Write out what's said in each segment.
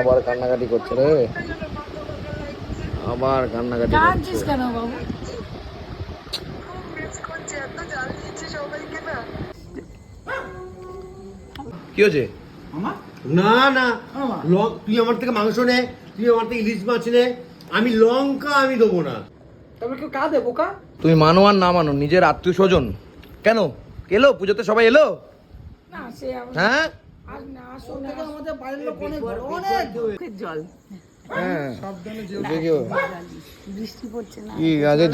আবার কান্নাকাটি করছে রে। আবার কান্নাকাটি কাঁদছিস করছে। কেন বাবু? কি হয়েছে? না না। তুই আমার থেকে মাংস নে তুই আমার থেকে ইলিশ মাছ নে। আমি লঙ্কা আমি দেবো না। তবে কেউ কাঁদে বোকা তুমি মানো আর না মানো নিজের আত্মীয় স্বজন। কেন? এলো? পুজোতে সবাই এলো? না হ্যাঁ? হ্যাঁ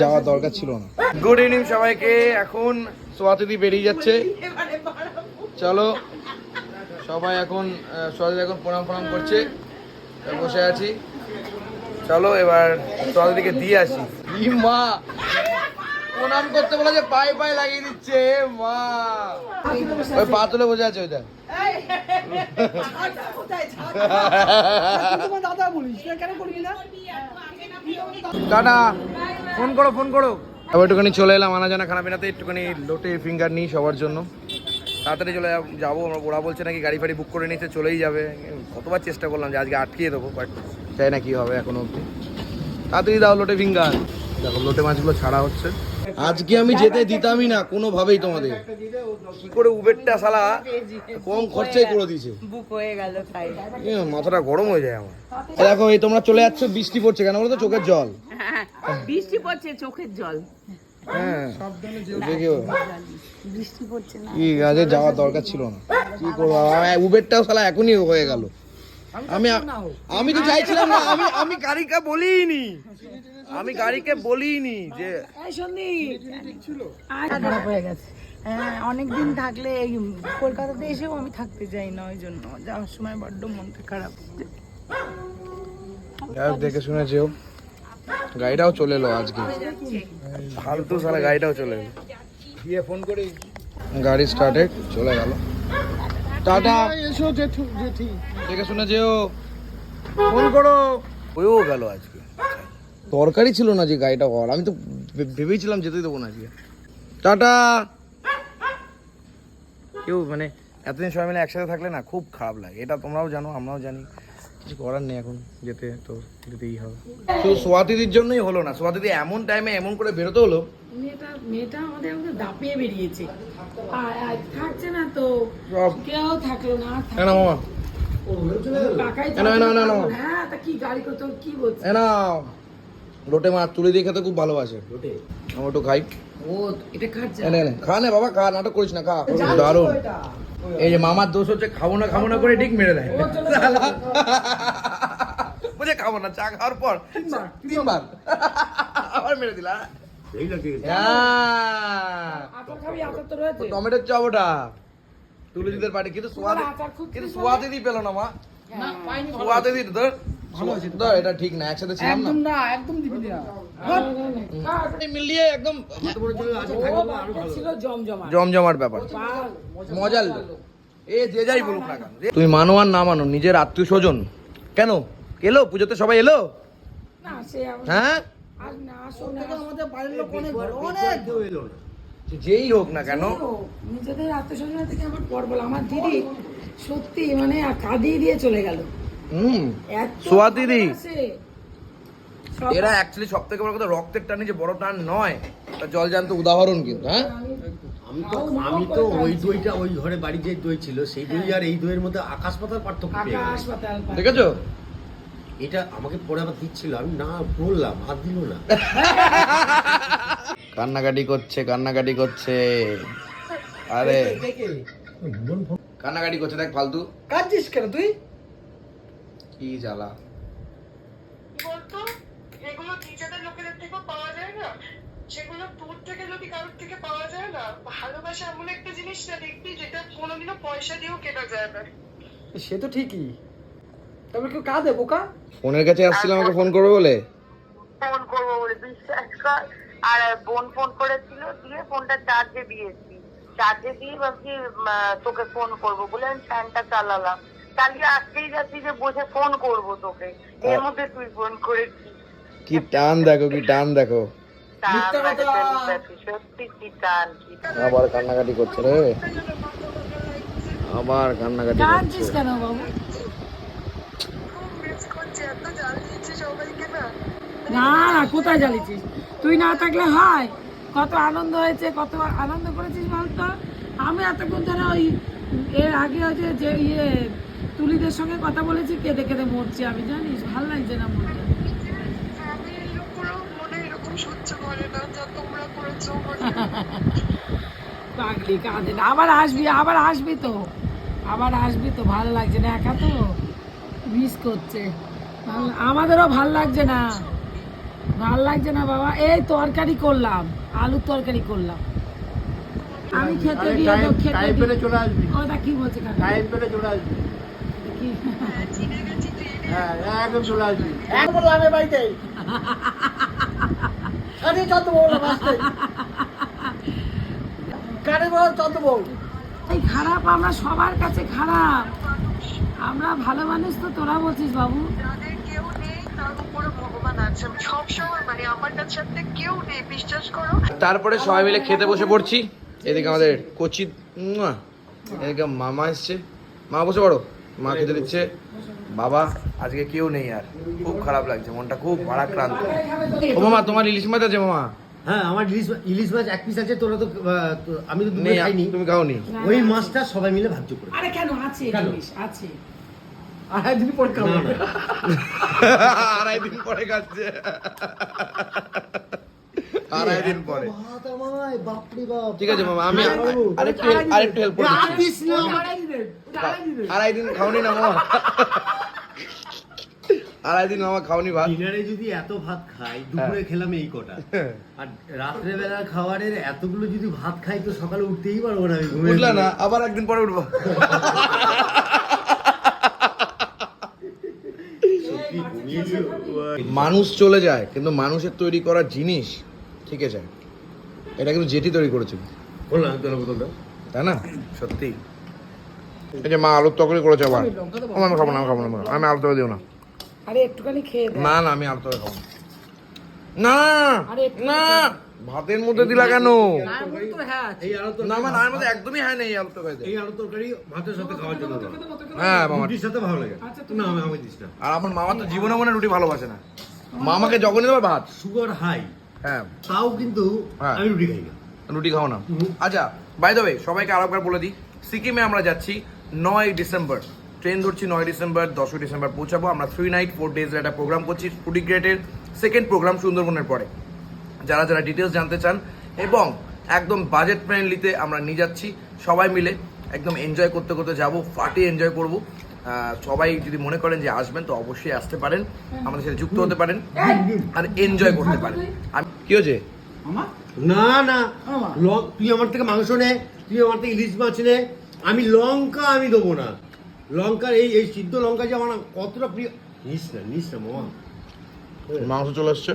যাওয়ার দরকার ছিল না। গুড ইভিনিং সবাইকে এখন সোয়াতিদি বেরিয়ে যাচ্ছে। চলো সবাই এখন সোয়াতিদি এখন প্রণাম প্রণাম করছে। বসে আছি। চলো এবার সোয়াতিদিকে দিয়ে আসি। ই মা! প্রণাম করতে বলে যে পায়ে পায়ে লাগিয়ে দিচ্ছে মা। ওই পা তুলে বসে আছে ওইটা। দাদা ফোন করো ফোন করো। আবার একটুখানি চলে এলাম আনা জানা খানা পিনাতে একটুখানি লোটে ফিঙ্গার নিই সবার জন্য। তাড়াতাড়ি চলে যাব- যাব আমরা ওরা বলছে নাকি গাড়ি ফাড়ি বুক করে নিতে চলেই যাবে। কতবার চেষ্টা করলাম যে আজকে আটকিয়ে দেবো বাট চাই না কি হবে এখনও অবধি। তাড়াতাড়ি দাও লোটে ফিঙ্গার দেখো লোটে মাছগুলো ছাড়া হচ্ছে। আজকে আমি যেতে দিতামই না কোনোভাবেই তোমাদের। কি করে উবেরটা শালা কম খরচাই করে দিয়েছে? বুক হয়ে গেল তাই। মাথাটা গরম হয়ে যায় আমার। দেখো এই তোমরা চলে যাচ্ছ বৃষ্টি পড়ছে কেন বলো তো চোখের জল। বৃষ্টি পড়ছে চোখের জল। হ্যাঁ। দেখিও বৃষ্টি পড়ছে না। কি কাজে যাওয়ার দরকার ছিল না। কি করব উবেরটাও শালা এখনই হয়ে গেল। আমি আমি তো চাইছিলাম না আমি আমি গাড়িকে বলিনি। আমি গাড়িকে বলিনি যে খারাপ হয়ে গেছে। হ্যাঁ অনেকদিন থাকলে এই কলকাতাতে এসেও আমি থাকতে চাই না ওই জন্য। যাওয়ার সময় বড্ড মনটা খারাপ। দেখে শুনে যেও। গাড়িটাও চলে এলো আজকে। ফালতু সালা গাড়িটাও চলে এলো। দিয়ে ফোন করি। গাড়ি স্টার্টেড চলে গেল। টাটা। এসো জেঠু জেঠি। দেখে শুনে যেও। ফোন করো। হয়েও গেল আজকে। তরকারি ছিল না যে গাড়িটা হওয়ার আমি তো ভেবেছিলাম যেতেই দেবো না আজকে। টাটা। কেউ মানে এতদিন সবাই মিলে একসাথে থাকলে না খুব খারাপ লাগে। এটা তোমরাও জানো আমরাও জানি। কিছু করার নেই এখন যেতে তো যেতেই হবে। তো সোয়াতিদির জন্যই হলো না। সোয়াতিদি এমন টাইমে এমন করে বেরোতে হলো। মেয়েটা মেয়েটা আমাদের আমাদের দাপিয়ে বেরিয়েছে। আর থাকছে না তো। কেউ থাকল না আর এ না মামা। কাকাই নাও, এ নাও। হ্যাঁ তা কি গাড়ি করতো কি বলছে? না লোটে মাছ তুলে দিয়ে খেতে খুব ভালোবাসে। আমার একটু খাই। ও এটা খাচ্ছে খা নে বাবা খা নাটক করিস না খা। দারুণ। এই যে মামার দোষ হচ্ছে খাব না খাব না করে ঠিক মেরে দেয়। বুঝে খাব না চা খাওয়ার পর তিনবার আবার মেরে দিলা। টমেটোর চপ ওটা তুলসীদের পার্টি কিন্তু সোয়াদে কিন্তু সোয়াদে দি পেল না মা। না পাইনি সোয়াদে দি ধর ধর এটা ঠিক না একসাথে ছিলাম না। না একদম দিবি না। মিলিয়ে একদম ছিল জমজমাট। ব্যাপার। মজার এ যে যাই বলুক না তুমি মানো আর না মানো নিজের আত্মীয় স্বজন। কেন? এলো? পুজোতে সবাই এলো? না সে আবার- হ্যাঁ? আর না শোনে আমাদের বাড়ির লোক অনেক অনেক। এলো না। যেই হোক না কেন। নিজেদের আত্মীয় থেকে আমার পর বল আমার দিদি সত্যি মানে কাঁদিয়ে দিয়ে চলে গেল। হুম। এরা অ্যাকচুয়ালি সব থেকে বড় কথা রক্তের টান যে বড় টান নয় তা জলজান্ত উদাহরণ কিন্তু হ্যাঁ? আমি তো আমি তো ওই দইটা ওই ঘরে বাড়ি যে দই ছিল সেই দই আর এই দইয়ের মধ্যে আকাশ পাতাল পার্থক্য। দেখেছ? এটা আমাকে পরে আবার দিচ্ছিল আমি না বললাম আর দিল না। কান্নাকাটি করছে কান্নাকাটি করছে। আরে। কান্নাকাটি করছে দেখ ফালতু। কাঁদছিস কেন তুই? কি জ্বালা? বলতো? এগুলো নিজেদের লোকেদের থেকেও পাওয়া যায় না। সেগুলো দূর থেকে যদি কারোর থেকে পাওয়া যায় না ভালোবাসা এমন একটা জিনিস না দেখবি যেটা কোনোদিনও পয়সা দিয়েও কেনা যায় না। সে তো ঠিকই। তবে কেউ কাঁদে বোকা? ফোনের কাছে আসছিল আমাকে ফোন করবে বলে? ফোন করব বলে বিশ্বাস কর আর বোন ফোন করেছিল দিয়ে ফোনটা চার্জে দিয়েছি। চার্জে দিয়ে ভাবছি তোকে ফোন করব বলে আমি ফ্যানটা চালালাম। চালিয়ে আসতেই যাচ্ছি যে বসে ফোন করব তোকে। এর মধ্যে তুই ফোন করেছিস। কি টান দেখো কি টান দেখো। কি আবার কান্নাকাটি করছে রে। আবার কান্নাকাটি করছে। কেন বাবু? না না কোথায় জ্বালিয়েছিস? তুই না থাকলে হয়। কত আনন্দ হয়েছে কত আনন্দ করেছিস বলতো? আমি এতক্ষণ ধরে ওই এর আগে হচ্ছে যে ইয়ে তুলিদের সঙ্গে কথা বলেছি কেঁদে কেঁদে মরছি আমি জানিস? ভালো লাগছে না মনটা। পাগলি কাঁদে না। আবার আসবি আবার আসবি তো। আবার আসবি তো ভালো লাগছে না একা তো। মিস করছে। আমাদেরও ভালো লাগছে না। ভালো লাগছে না বাবা। এই তরকারি করলাম আলুর তরকারি করলাম। আমি খেতে গিয়ে খেতে চলে আসবি। ওটা কি বলছে টাইম পেলে চলে আসবি। হ্যাঁ একদম চলে আসবি একবার লাগে বাড়িতে কানে চন্দ্র বউ বাঁচতে কানে বল চন্দ্র বউ এই খারাপ আমরা সবার কাছে খারাপ। আমরা ভালো মানুষ তো তোরা বলছিস বাবু। যাদের কেউ নেই তার উপরে ভগবান আছে। সবসময় মানে আমার কাছে কেউ নেই বিশ্বাস করো। তারপরে সবাই মিলে খেতে বসে পড়ছি। এদিকে আমাদের কচি এদিকে মামা এসছে। মা বসে পড়ো। মা খেতে দিচ্ছে বাবা আজকে কেউ নেই আর। খুব খারাপ লাগছে মনটা খুব ভারাক্রান্ত। ও মামা তোমার ইলিশ মাছ আছে মামা? হ্যাঁ আমার ইলিশ ইলিশ মাছ এক পিস আছে তোরা তো আমি তো দুপুরে নেই খাইনি। তুমি খাওনি? ওই মাছটা সবাই মিলে ভাজ্য করে আরে কেন? আছে? জিনিস আছে। আড়াই দিন পর খাব। আড়াই দিন পরে খাচ্ছে। আড়াই দিন পরে। ভাত আমায়, বাপরে বাপ। ঠিক আছে মামা আমি আরেকটু আরেকটু হেল্প করে আর দিচ্ছি। পিস না আমার। আড়াই দিনের ওটা আড়াই দিনের আড়াই দিন খাওনি না মামা। আড়াই দিন মামা খাওনি ভাত। ডিনারে যদি এত ভাত খাই দুপুরে খেলাম এই কটা। আর রাত্রে খাবারের এতগুলো যদি ভাত খাই তো সকালে উঠতেই পারব না আমি উঠলা না আবার একদিন পরে উঠবো। মানুষ চলে যায় কিন্তু মানুষের তৈরি করা জিনিস ঠিক আছে। এটা কিন্তু জেটি তৈরি করেছিল। বললাম বোতলটা। তাই না? সত্যি। এই যে মা আলুর তরকারি করেছে আবার। আমি খাব না আমি খাব না আমি। আলু তরকারি দিও না। আরে একটুখানি খেয়ে না না আমি আলু তরকারি খাব না। না আরে একটু না ভাতের মধ্যে দিলা কেন? আর বল তো হ্যাঁ না তরকারি আমার মধ্যে একদমই হয় না এই আলু তরকারি এই আলু তরকারি ভাতের সাথে খাওয়ার জন্য হ্যাঁ মামা রুটির সাথে ভালো লাগে। না আমি আমি দিস না। আর আমার মামা তো জীবনে মনে রুটি ভালোবাসে না। মামাকে যখনই দেবে ভাত। সুগার হাই হ্যাঁ। তাও কিন্তু হ্যাঁ। আমি রুটি খাই না। রুটি খাও না। আচ্ছা বাই দ্য ওয়ে সবাইকে আরেকবার বলে দিই সিকিমে আমরা যাচ্ছি নয় ডিসেম্বর। ট্রেন ধরছি নয় ডিসেম্বর দশই ডিসেম্বর পৌঁছাবো। আমরা থ্রি নাইট ফোর ডেজের একটা প্রোগ্রাম করছি ফুডি গ্রেটের সেকেন্ড প্রোগ্রাম সুন্দরবনের পরে। যারা যারা ডিটেলস জানতে চান এবং একদম বাজেট ফ্রেন্ডলিতে আমরা নিয়ে যাচ্ছি সবাই মিলে একদম এনজয় করতে করতে যাব ফাটিয়ে এনজয় করব। সবাই যদি মনে করেন যে আসবেন তো অবশ্যই আসতে পারেন। আমাদের সাথে যুক্ত হতে পারেন আর এনজয় করতে পারেন। আমি কি হয়েছে? না না। তুই আমার থেকে মাংস নে তুই আমার থেকে ইলিশ মাছ নে। আমি লঙ্কা আমি দেবো না। লঙ্কার এই এই সিদ্ধ লঙ্কা যে আমার কতটা প্রিয় নিস না নিস না মামা মাংস চলে আসছে।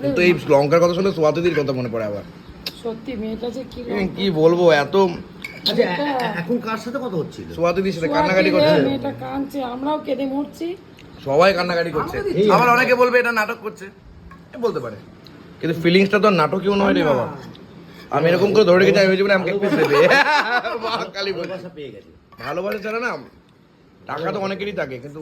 কিন্তু এই লঙ্কার কথা শুনে সোয়াতিদির কথা মনে পড়ে আবার। সত্যি মেয়েটা যে কি কি বলব এত আচ্ছা এখন কার সাথে কথা হচ্ছিল সোয়াতিদির সাথে কান্নাকাটি করছে। মেয়েটা কাঁদছে আমরাও কেঁদে মরছি। সবাই কান্নাকাটি করছে। আবার অনেকে বলবে এটা নাটক করছে। বলতে পারে। কিন্তু ফিলিংসটা তো আর নাটকীয় নয় রে বাবা। আমি এরকম করে ধরে রেখেছি আমি ভেবেছি আমাকে একটু দেবে। মা কালী পয়সা পেয়ে গেছে। ভালোবাসা ছাড়া না টাকা তো অনেকেরই থাকে কিন্তু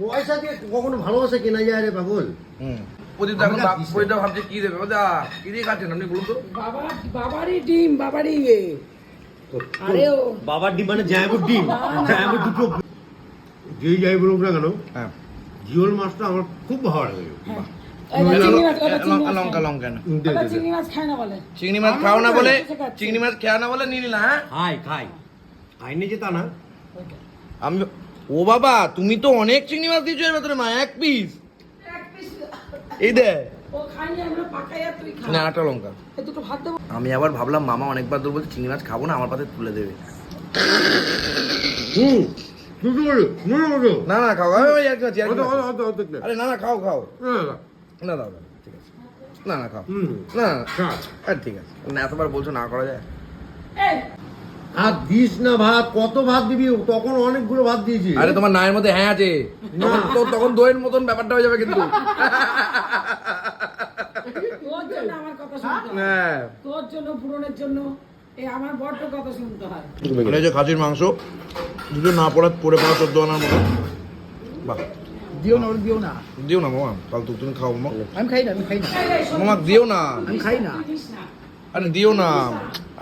পয়সা দিয়ে কখনো ভালোবাসা কেনা যায় রে পাগল। হুম। প্রদীপ তো এখন প্রদীপ ভাবছে কি দেবে? দা কি দিয়ে খাচ্ছেন আপনি বলুন তো। বাবা বাবারই ডিম বাবারই ইয়ে। আরে ও। বাবার ডিম মানে জায়বুর ডিম। জায়বুর দুটো যেই যাই বলুক না কেন হ্যাঁ। জিওল মাছটা আমার খুব ভালো লাগে। চিংড়ি মাছ, ওটা চিংড়ি মাছ লঙ্কা লঙ্কা না। দে, ওটা দে, দে। চিংড়ি মাছ খায় না বলে। চিংড়ি মাছ খাও না বলে চিংড়ি মাছ খেয়া না বলে নিয়ে নিলা হ্যাঁ? খাই খাই। খাইনি যে তা না। আমি ও বাবা তুমি তো অনেক চিংড়ি মাছ দিয়েছ এর ভেতরে মা এক পিস এই দে। না আটা লঙ্কা। আমি আবার ভাবলাম মামা অনেকবার দূর বলছে চিংড়ি মাছ খাব না আমার পাতে তুলে দেবে। না না খাও। আরে না না খাও খাও। না, না। না দাও দাও, ঠিক আছে। না না খাও। না। আর ঠিক আছে। না এতবার বলছো না করা যায়? আর দিস না ভাত কত ভাত দিবি? তখন অনেকগুলো ভাত দিয়েছি আরে তোমার নায়ের মধ্যে হ্যাঁ আছে। তখন তো তখন দইয়ের মতন ব্যাপারটা হয়ে যাবে কিন্তু। আমার কথা শুনতে হয়। হ্যাঁ। তোর জন্য পূরণের জন্য আমার বড্ড কথা শুনতে হয়। যে খাসির মাংস দুটো না পড়া পড়ে পড়া চোদ্দ আনার মতো। বাহ। দিও না দিও না। দিও না মামা ফালতু তুমি খাও মামা। আমি খাই না আমি খাই না। মামা দিও না। আমি খাই না। আরে দিও না।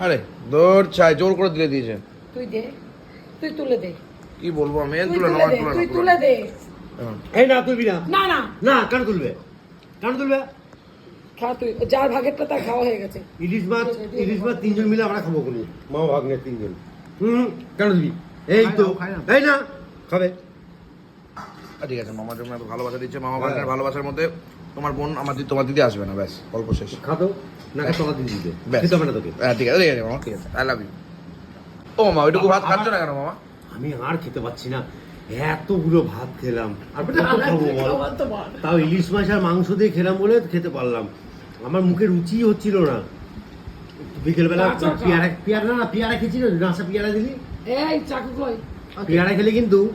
আরে দৌড় চাই জোর করে দিলে দিয়েছে। তুই দে তুই তুলে দে। কি বলব আমি? তুই তুলে না তুলে তুই না তুলে দে। এই না তুলবি না। না না। না কেন তুলবে? কেন তুলবে? খা তুই যার ভাগেরটা তার খাওয়া হয়ে গেছে। ইলিশ মাছ ইলিশ মাছ তিনজন মিলে আমরা খাব কোনো। মা ভাগ্নে তিনজন। হুম কেন দিবি এই তো। খাই না, এই না। খাবে। ঠিক আছে মামার জন্য এত ভালোবাসা দিচ্ছে। মামা ভাগ্নের ভালোবাসার মধ্যে তোমার বোন আমার দি- তোমার দিদি আসবে না ব্যাস গল্প শেষ। খাতো? না খাতো আমার দিদি দিবে। ব্যাস। খেতে হবে না তোকে। হ্যাঁ ঠিক আছে ঠিক আছে মামা ঠিক আছে আই লাভ ইউ ও মামা ওইটুকু ভাত খাচ্ছ না কেন মামা? আমি আর খেতে পাচ্ছি না। এতগুলো ভাত খেলাম। আর খাব। তাও ইলিশ মাছ আর মাংস দিয়ে খেলাম বলে খেতে পারলাম। আমার মুখে রুচি হচ্ছিল না। বিকেলবেলা আচ্ছা, আচ্ছা। পেয়ারা পেয়ারা না পেয়ারা খেয়েছি না? নাসা পেয়ারা দিলি? এই চাকু কই? পেয়ারা খেলে কিন্তু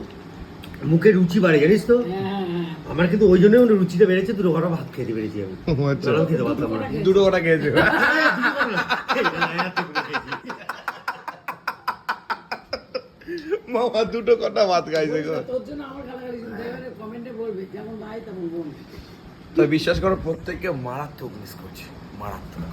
মুখে রুচি বাড়ে জানিস তো? হ্যাঁ হ্যাঁ আমার কিন্তু ওই জন্যই ওর রুচিটা বেড়েছে দুটো ঘরে ভাত খেতে পেরেছি আমি। আচ্ছা। খেতে পারতাম দুটো কটা খেয়েছে? মামা দুটো কটা ভাত খাইছে গো। তোর জন্য আমার গালাগালি শুনতে হবে কমেন্টে বলবে যেমন নাই তেমন বলবে। তো বিশ্বাস করো প্রত্যেককে মারাত্মক মিস করছি মারাত্মক।